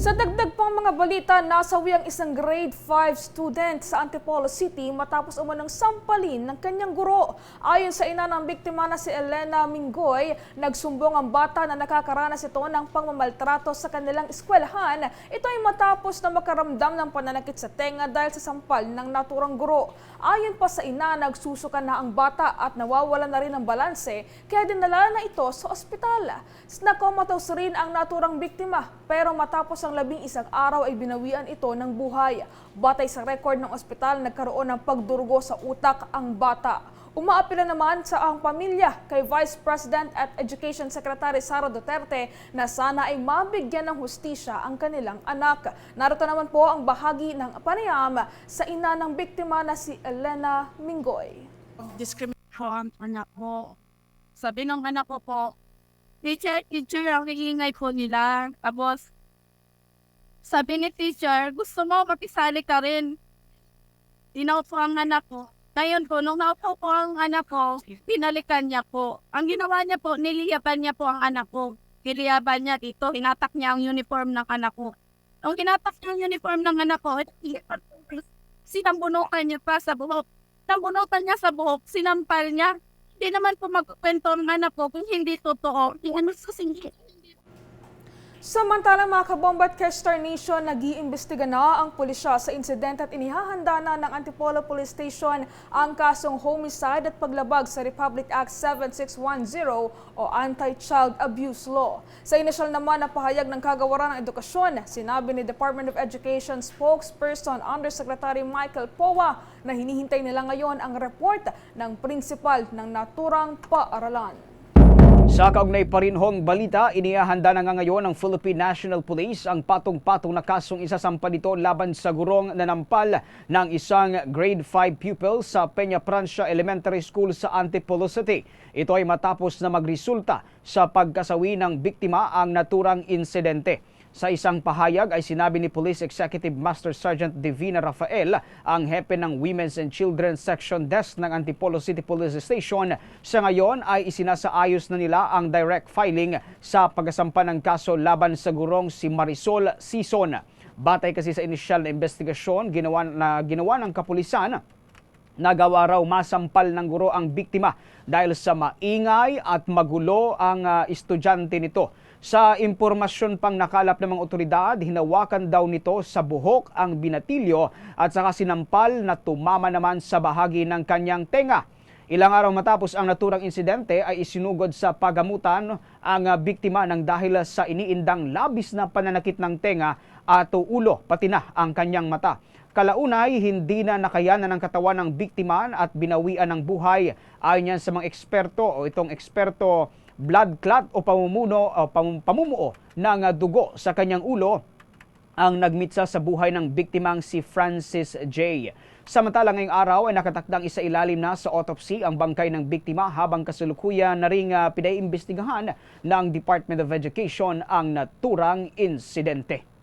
Dagdag pang mga balita, nasawi ang isang grade 5 student sa Antipolo City matapos umunang sampalin ng kanyang guro. Ayon sa ina ng biktima na si Elena Mingoy, nagsumbong ang bata na nakakaranas ito ng pangmamaltrato sa kanilang eskwelahan. Ito ay matapos na makaramdam ng pananakit sa tenga dahil sa sampal ng naturang guro. Ayon pa sa ina, nagsusuka na ang bata at nawawala na rin ang balanse kaya dinala na ito sa ospital. Nakomatose rin ang naturang biktima pero matapos ang labing isang araw ay binawian ito ng buhay. Batay sa record ng ospital, nagkaroon ng pagdurugo sa utak ang bata. Umaapila naman sa ang pamilya kay Vice President at Education Secretary Sara Duterte na sana ay mabigyan ng hustisya ang kanilang anak. Narito naman po ang bahagi ng panayam sa ina ng biktima na si Elena Mingoy. ang anak mo. Sabi ng anak ko po, teacher, teacher, ang hiingay po nila. Tapos, sabi ni teacher, gusto mo makisali ka rin. Tinaupo ang anak ko. Ngayon po, nung naupo po ang anak ko, pinalikan niya po. Ang ginawa niya po, niliyaban niya po ang anak ko. Niliyaban niya dito, hinatak niya ang uniform ng anak ko. Nung hinatak niya ang uniform ng anak ko, sinambunukan niya pa sa buhok nabunutan niya sa buhok, sinampal niya. Hindi naman po magkwento ang anak ko kung hindi totoo. Yung ano sa singit. Samantala mga kabomba at Kestar Nation, nag-iimbestiga na ang pulisya sa insidente at inihahanda na ng Antipolo Police Station ang kasong homicide at paglabag sa Republic Act 7610 o Anti-Child Abuse Law. Sa inisyal naman na pahayag ng kagawaran ng edukasyon, sinabi ni Department of Education spokesperson Undersecretary Michael Powa na hinihintay nila ngayon ang report ng principal ng naturang paaralan. Sa kaugnay pa rin hong balita, inihahanda na nga ngayon ng Philippine National Police ang patong-patong na kasong isasampa nito laban sa gurong nanampal ng isang grade 5 pupil sa Peña Francia Elementary School sa Antipolo City. Ito ay matapos na magresulta sa pagkasawi ng biktima ang naturang insidente. Sa isang pahayag ay sinabi ni Police Executive Master Sergeant Divina Rafael, ang hepe ng Women's and Children's Section Desk ng Antipolo City Police Station, sa ngayon ay isinasaayos na nila ang direct filing sa pagkasampa ng kaso laban sa gurong si Marisol Sison. Batay kasi sa inisyal na investigasyon ginawa, na ginawa ng kapulisan, nagawa raw masampal ng guro ang biktima dahil sa maingay at magulo ang ah, estudyante nito. Sa impormasyon pang nakalap ng mga otoridad, hinawakan daw nito sa buhok ang binatilyo at saka sinampal na tumama naman sa bahagi ng kanyang tenga. Ilang araw matapos ang naturang insidente ay isinugod sa pagamutan ang ah, biktima ng dahil sa iniindang labis na pananakit ng tenga at ulo pati na ang kanyang mata. Kalaunay, hindi na nakayanan ng katawan ng biktima at binawian ng buhay. Ayon yan sa mga eksperto o itong eksperto blood clot o pamumuno o pam- pamumuo ng ah, dugo sa kanyang ulo ang nagmitsa sa buhay ng biktimang si Francis J. Samantala ngayong araw ay nakatakdang isa ilalim na sa autopsy ang bangkay ng biktima habang kasalukuyan na ring uh, pinaiimbestigahan ng Department of Education ang naturang insidente.